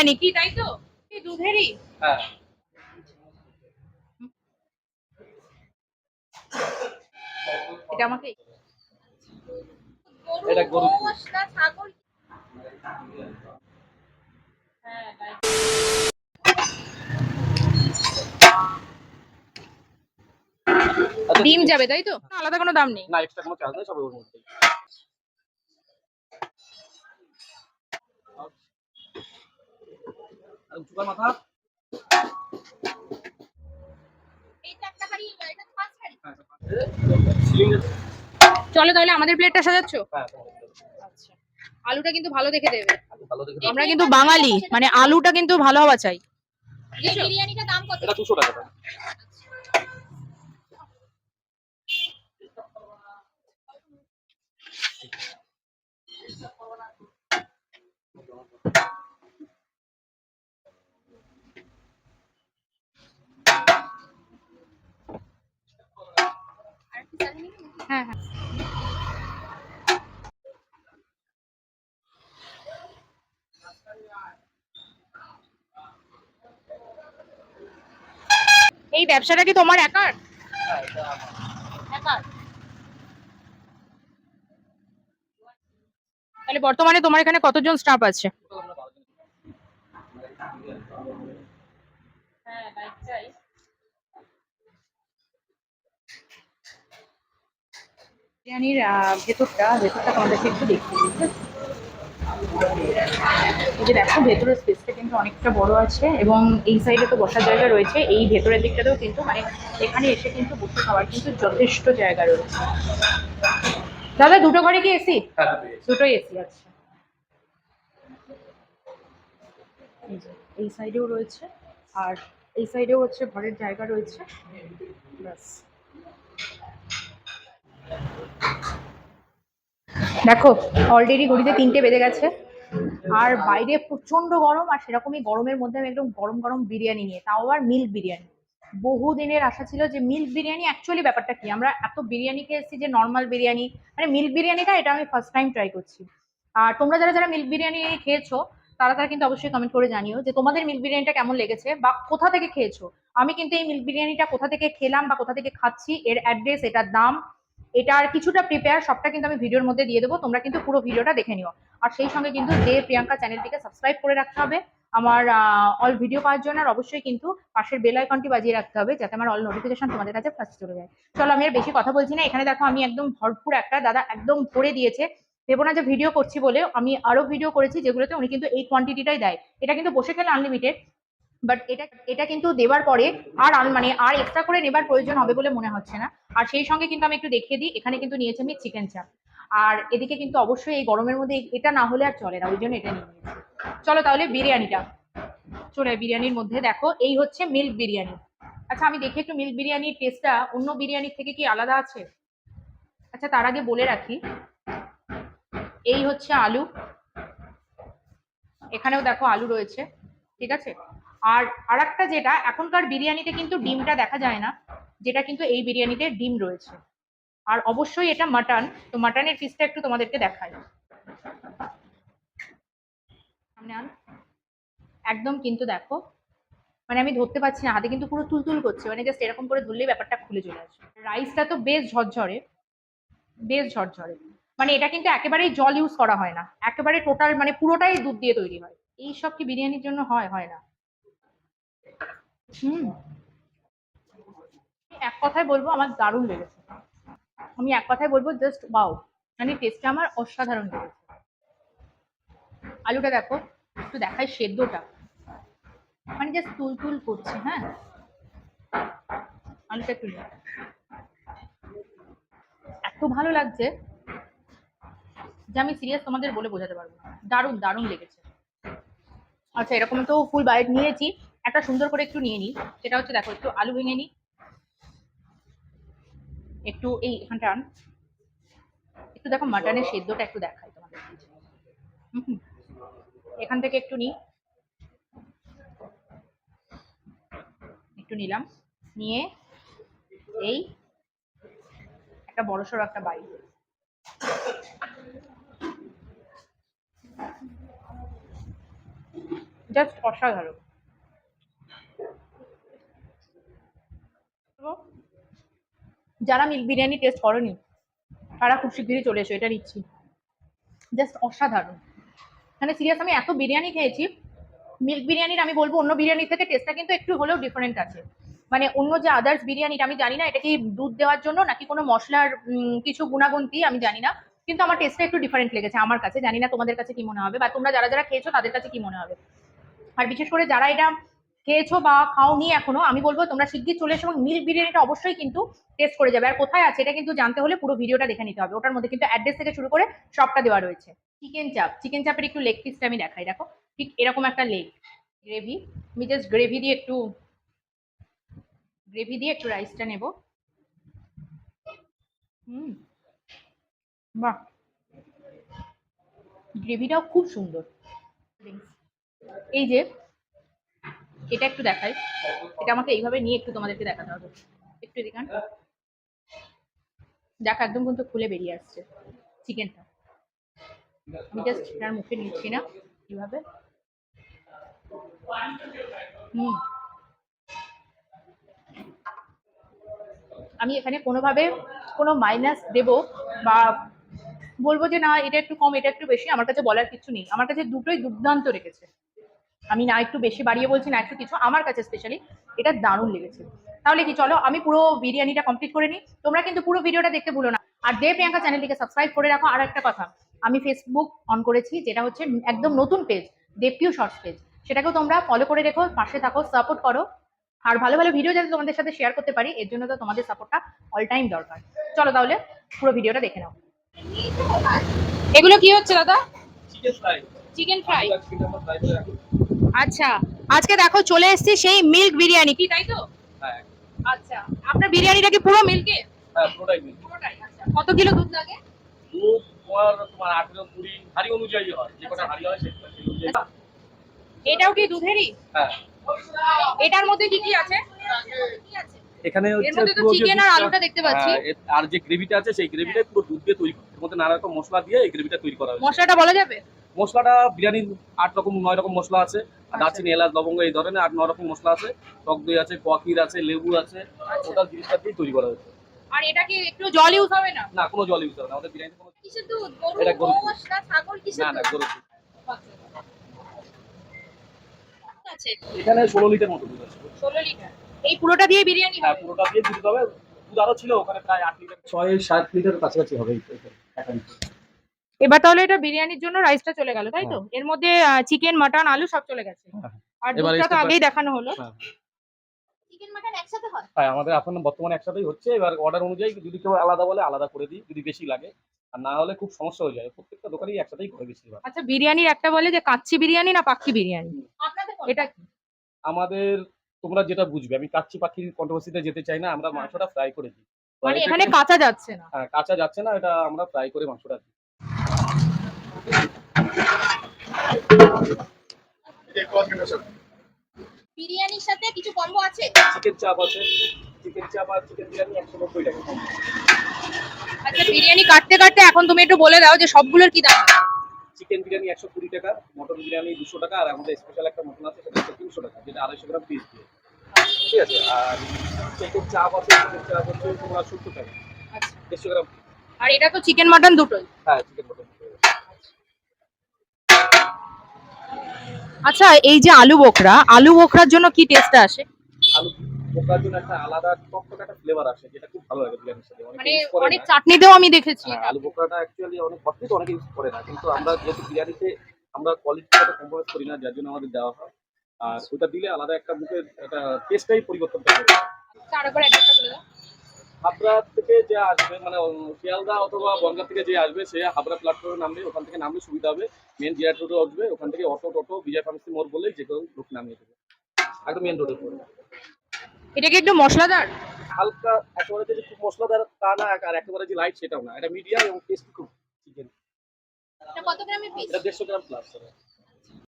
বিরিয়ানি। কি তাই তো? কি দুধেরই? হ্যাঁ। এটা আমাকে এটা গরু মশলা ছাগল? হ্যাঁ আচ্ছা, ডিম যাবে তাই তো? আলাদা কোনো দাম নেই। না এক্সট্রা কোনো চার্জ নেই সব ওর মধ্যেই। উঁচু কর মাথা। হ্যাঁ, চলো তাহলে আমাদের প্লেটটা সাজাচ্ছ? হ্যাঁ আচ্ছা। আলুটা কিন্তু ভালো দেখে দেবে। আমরা কিন্তু বাঙালি মানে আলুটা কিন্তু ভালো হওয়া চাই। এই বিরিয়ানিটা দাম কত? এটা দুশো টাকা। হ্যাঁ হ্যাঁ। এই ব্যবসাটা কি তোমার একার? তাহলে বর্তমানে তোমার এখানে কতজন স্টাফ আছে? হ্যাঁ চাই বিরিয়ানির ভেতরটা ভেতরটা তোমাদেরকে একটু আছে? এই যে দেখো ভেতরের স্পেসটা কিন্তু অনেকটা বড় আছে এবং এই সাইডে তো বসার জায়গা রয়েছে এই ভেতরের দিকটাতেও কিন্তু মানে এখানে এসে কিন্তু বসে খাওয়ার কিন্তু যথেষ্ট জায়গা রয়েছে। দাদা দুটো ঘরে কি এসি? হ্যাঁ দুটোই এসি। আছে এই এই সাইডেও রয়েছে আর এই সাইডেও হচ্ছে ঘরের জায়গা রয়েছে। ব্যাস। দেখো অলরেডি ঘড়িতে তিনটে বেজে গেছে। আর বাইরে প্রচণ্ড গরম, আর সেরকমই গরমের মধ্যে আমি একদম গরম গরম বিরিয়ানি নিয়ে। তাও আবার মিল্ক বিরিয়ানি। বহু দিনের আশা ছিল যে মিল্ক বিরিয়ানি অ্যাকচুয়ালি ব্যাপারটা কি? আমরা এত বিরিয়ানি খেয়েছি যে নর্মাল বিরিয়ানি। মানে মিল্ক বিরিয়ানিটা এটা আমি ফার্স্ট টাইম ট্রাই করছি। আর তোমরা যারা যারা মিল্ক বিরিয়ানি খেয়েছো, তারা তারা কিন্তু অবশ্যই কমেন্ট করে জানিও যে তোমাদের মিল্ক বিরিয়ানিটা কেমন লেগেছে বা কোথা থেকে খেয়েছো? আমি কিন্তু এই মিল্ক বিরিয়ানিটা কোথা থেকে খেলাম বা কোথা থেকে খাচ্ছি, এর অ্যাড্রেস এটার দাম এটার কিছুটা প্রিপেয়ার সবটা কিন্তু আমি ভিডিওর মধ্যে দিয়ে দেবো। তোমরা কিন্তু পুরো ভিডিওটা দেখে নিও। আর সেই সঙ্গে কিন্তু যে প্রিয়াঙ্কা চ্যানেলটিকে সাবস্ক্রাইব করে রাখতে হবে, আমার অল ভিডিও পাওয়ার জন্য, আর অবশ্যই কিন্তু পাশের বেল আইকনটি বাজিয়ে রাখতে হবে, যাতে আমার অল নোটিফিকেশন তোমাদের কাছে ফার্স্ট চলে যায়। চলো, আমি আর বেশি কথা বলছি না। এখানে দেখো, আমি একদম ভরপুর একটা দাদা একদম ভরে দিয়েছে। ভেবো না যে ভিডিও করছি বলে, আমি আরও ভিডিও করেছি যেগুলোতে উনি কিন্তু এই কোয়ান্টিটিটাই দেয়। এটা কিন্তু বসে খেলে আনলিমিটেড বাট এটা এটা কিন্তু দেওয়ার পরে আর আন- মানে আর এক্সট্রা করে নেবার প্রয়োজন হবে বলে মনে হচ্ছে না। আর সেই সঙ্গে কিন্তু আমি একটু দেখিয়ে দিই, এখানে কিন্তু নিয়েছি আমি চিকেন চাপ আর এদিকে কিন্তু অবশ্যই এই গরমের মধ্যে এটা না হলে আর চলে না, ওই জন্য এটা নিয়ে নিয়েছি। চলো তাহলে বিরিয়ানিটা। চলে বিরিয়ানির মধ্যে দেখো, এই হচ্ছে মিল্ক বিরিয়ানি। আচ্ছা আমি দেখি একটু মিল্ক বিরিয়ানির টেস্টটা অন্য বিরিয়ানির থেকে কি আলাদা আছে? আচ্ছা তার আগে বলে রাখি। এই হচ্ছে আলু। এখানেও দেখো আলু রয়েছে, ঠিক আছে? আর আরেকটা যেটা, এখনকার বিরিয়ানিতে কিন্তু ডিমটা দেখা যায় না, যেটা কিন্তু এই বিরিয়ানিতে ডিম রয়েছে। আর অবশ্যই এটা মাটন, তো মাটনের পিসটা একটু তোমাদেরকে দেখাই। সামনে আন। একদম কিন্তু দেখো মানে আমি ধরতে পারছি না, হাতে কিন্তু পুরো তুলতুল করছে মানে জাস্ট এরকম করে ধরলেই ব্যাপারটা খুলে চলে আসে রাইসটা তো বেশ ঝরঝরে বেশ ঝরঝরে। মানে এটা কিন্তু একেবারেই জল ইউজ করা হয় না, একেবারে টোটাল মানে পুরোটাই দুধ দিয়ে তৈরি হয়। এই সব কি বিরিয়ানির জন্য হয় হয় না। এক কথায় বলব, আমার দারুণ লেগেছে। আমি এক কথায় বলব জাস্ট বাউ মানে টেস্টটা আমার অসাধারণ লেগেছে। আলুটা দেখো, একটু দেখায় সেদ্ধটা। মানে জাস্ট তুল তুল করছে হ্যাঁ? আলুটা একটু। এত ভালো লাগছে যে আমি সিরিয়াস তোমাদের বলে বোঝাতে পারব। দারুণ দারুণ লেগেছে। আচ্ছা এরকম তো ফুল বাইট নিয়েছি। একটা সুন্দর করে একটু নিয়ে নিই। সেটা হচ্ছে, দেখো, একটু আলু ভেঙে নিই। একটু এই এখানটা আন। একটু দেখো, মাটনের সেদ্ধটা একটু দেখাই তোমাদের। এখান থেকে একটু নিই। একটু নিলাম। নিয়ে এই একটা বড়সড় একটা বাইট জাস্ট অসাধারণ। যারা মিল্ক বিরিয়ানি টেস্ট করেনি, তারা খুব শিগগিরই চলে এসো, এটা নিচ্ছি। জাস্ট অসাধারণ। মানে সিরিয়াস আমি এত বিরিয়ানি খেয়েছি মিল্ক বিরিয়ানির আমি বলব অন্য বিরিয়ানির থেকে টেস্টটা কিন্তু একটু হলেও ডিফারেন্ট আছে। মানে অন্য যে আদার্স বিরিয়ানিটা আমি জানি না, এটা কি দুধ দেওয়ার জন্য নাকি কোনো মশলার কিছু গুণাগুণ আমি জানি না। কিন্তু আমার টেস্টটা একটু ডিফারেন্ট লেগেছে আমার কাছে, জানি না তোমাদের কাছে কি মনে হবে বা তোমরা যারা যারা খেয়েছো তাদের কাছে কি মনে হবে। আর বিশেষ করে যারা এটা খেয়েছো বা খাওনি এখনও, আমি বলব তোমরা শিগগির চলে এসো এবং মিল্ক বিরিয়ানিটা অবশ্যই কিন্তু টেস্ট করে যাবে। আর কোথায় আছে এটা কিন্তু জানতে হলে পুরো ভিডিওটা দেখে নিতে হবে। ওটার মধ্যে কিন্তু অ্যাড্রেস থেকে শুরু করে সবটা দেওয়া রয়েছে। চিকেন চাপ চিকেন চাপের একটু লেগ পিসটা আমি দেখাই। দেখো, ঠিক এরকম একটা লেগ গ্রেভি আমি জাস্ট গ্রেভি দিয়ে একটু গ্রেভি দিয়ে একটু রাইসটা নেব। হুম, বাহ! গ্রেভিটাও খুব সুন্দর। এই যে এটা একটু দেখাই। এটা আমাকে এইভাবে নিয়ে একটু তোমাদেরকে দেখাতে হবে। একটু দেখান দেখো, একদম কিন্তু খুলে বেরিয়ে আসছে চিকেনটা। আমি জাস্ট এটার মুখে নিচ্ছি না কীভাবে হুম। আমি এখানে কোনোভাবে কোনো মাইনাস দেব বা বলব যে না, এটা একটু কম, এটা একটু বেশি, আমার কাছে বলার কিছু নেই। আমার কাছে দুটোই দুর্দান্ত রেখেছে। আমি না একটু বেশি বাড়িয়ে বলছি না একটু কিছু আমার কাছে স্পেশালি এটা দারুণ লেগেছে। তাহলে কি চলো আমি পুরো বিরিয়ানিটা কমপ্লিট করে নিই। তোমরা কিন্তু পুরো ভিডিওটা দেখতে ভুলো না। আর দে প্রিয়াঙ্কা চ্যানেলটিকে সাবস্ক্রাইব করে রাখো। আর একটা কথা আমি ফেসবুক অন করেছি যেটা হচ্ছে একদম নতুন পেজ দেবপিউ শর্টস পেজ সেটাকেও তোমরা ফলো করে রেখো পাশে থাকো সাপোর্ট করো। আর ভালো ভালো ভিডিও যাতে তোমাদের সাথে শেয়ার করতে পারি এর জন্য তো তোমাদের সাপোর্টটা অল টাইম দরকার। চলো তাহলে পুরো ভিডিওটা দেখে নাও। এগুলো কি হচ্ছে দাদা? চিকেন ফ্রাই চিকেন ফ্রাই আচ্ছা আজকে দেখো চলে এসেছি সেই মিল্ক বিরিয়ানি। কি তাই তো? হ্যাঁ। আচ্ছা আপনার বিরিয়ানিটা কি পুরো মিল্কে হ্যাঁ পুরোটাই মিল পুরোটাই আচ্ছা। কত কিলো দুধ লাগে? দুধ তোমার তোমার আঠেরো কুড়ি হাড়ি অনুযায়ী হয়। যে কটা হাড়ি হয় সেটা অনুযায়ী। এটাও কি দুধেরই? হ্যাঁ। এটার মধ্যে কি কি আছে? কি আছে এখানে হচ্ছে পুরো চিকেন আর আলুটা দেখতে পাচ্ছি। হ্যাঁ, আর যে গ্রেভিটা আছে সেই গ্রেভিটা পুরো দুধ দিয়ে তৈরি। এর মধ্যে নানা রকম মশলা দিয়ে এই গ্রেভিটা তৈরি করা হয়েছে। মশলাটা বলা যাবে? মশলাটা বিরিয়ানির আট রকম নয় রকম মশলা আছে। আর আচ্ছা। দারচিনি এলাচ লবঙ্গ এই ধরনের আট নয় রকম মশলা আছে। টক দই আছে কোয়াকির আছে লেবু আছে। আচ্ছা। ওটা জিনিসটা দিয়ে তৈরি করা হয়েছে। আর এটা কি একটু জল ইউজ হবে না? না কোনো জল ইউজ হবে না। আমাদের বিরিয়ানি কোনো কিসের দুধ গরু এটা। মোষ না ছাগল কিসের না না দুধ গরুর দুধ। আছে এখানে ষোলো লিটার মতো দুধ আছে। ষোলো লিটার। এই পুরোটা দিয়ে বিরিয়ানি হ্যাঁ পুরোটা দিয়ে দিতে হবে। দুধ আরও ছিল ওখানে প্রায় আট লিটার। ছয় সাত লিটার কাছাকাছি হবে লিটার। এবার তাহলে এটা বিরিয়ানির জন্য রাইসটা চলে গেল তাই তো? এর মধ্যে চিকেন মাটন আলু সব চলে গেছে। হ্যাঁ। আর এবার দুধটা তো আগেই দেখানো হলো। হ্যাঁ। চিকেন মাটন একসাথে হয়? হ্যাঁ আমাদের এখন বর্তমানে একসাথেই হচ্ছে। এবার অর্ডার অনুযায়ী যদি কেউ আলাদা বলে আলাদা করে দিই যদি বেশি লাগে। আর না হলে খুব সমস্যা হয়ে যায়। প্রত্যেকটা দোকানেই একসাথেই করে বেশিরভাগ। আচ্ছা বিরিয়ানির একটা বলে যে কাচ্চি বিরিয়ানি না পাক্ষি বিরিয়ানি? আপনাদের কোনটা? এটা কি? আমাদের তোমরা যেটা বুঝবে আমি কাচ্চি পাখির কন্ট্রোভার্সিতে যেতে চাই না আমরা মাংসটা ফ্রাই করে দিই। তো মানে এখানে কাঁচা যাচ্ছে না। হ্যাঁ কাঁচা যাচ্ছে না এটা আমরা ফ্রাই করে মাংসটা দিই। বিরিয়ানির সাথে কিছু কম্বো আছে? চিকেন চাপ আছে। চিকেন চাপ আর চিকেন বিরিয়ানি একশো নব্বই টাকা আচ্ছা বিরিয়ানি কাটতে কাটতে এখন তুমি একটু বলে দাও যে সবগুলোর কি দাম চিকেন বিরিয়ানি একশো কুড়ি টাকা মটন বিরিয়ানি দুশো টাকা আর আমাদের স্পেশাল একটা মটন আছে সেটা হচ্ছে তিনশো টাকা যেটা আড়াইশো গ্রাম পিস দিয়ে। ঠিক আছে? আর চিকেন চাপ আছে চিকেন চাপ হচ্ছে তোমার সত্তর টাকা আচ্ছা। দেড়শো গ্রাম আর এটা তো চিকেন মাটন দুটোই। হ্যাঁ চিকেন মটন আচ্ছা এই যে আলু বোখরা আলু বোখরার জন্য কি টেস্টটা আসে? আলু বোকার জন্য একটা আলাদা টকটক একটা ফ্লেভার আসে যেটা খুব ভালো লাগে বিরিয়ানির সাথে মানে অনেক চাটনিতেও আমি দেখেছি হ্যাঁ, আলু অ্যাকচুয়ালি অনেক ইউজ করে না কিন্তু আমরা যেহেতু বিরিয়ানিতে আমরা কোয়ালিটির কম্প্রোমাইজ করি না যার জন্য আমাদের দেওয়া হয়। আর ওটা দিলে আলাদা একটা মুখের একটা টেস্টটাই পরিবর্তন করে তার উপর অ্যাড্রেসটা বলে দাও। হাবড়া থেকে যে আসবে মানে শিয়ালদা অথবা বনগা থেকে যে আসবে সে হাবড়া প্ল্যাটফর্মে নামবে ওখান থেকে নামলে সুবিধা হবে। মেন জিআর রোডে আসবে ওখান থেকে অটো টোটো বিজয় ফার্মেসি মোড় বলেই যে কোনো লোক নামিয়ে দেবে। একদম মেন রোডে পড়বে। এটা কি একটু মশলাদার? হালকা একেবারে যে খুব মশলাদার তা না আর একেবারে যে লাইট সেটাও না। এটা মিডিয়াম এবং টেস্টি খুব চিকেন এটা কত গ্রামের পিস এটা দেড়শো গ্রাম প্লাস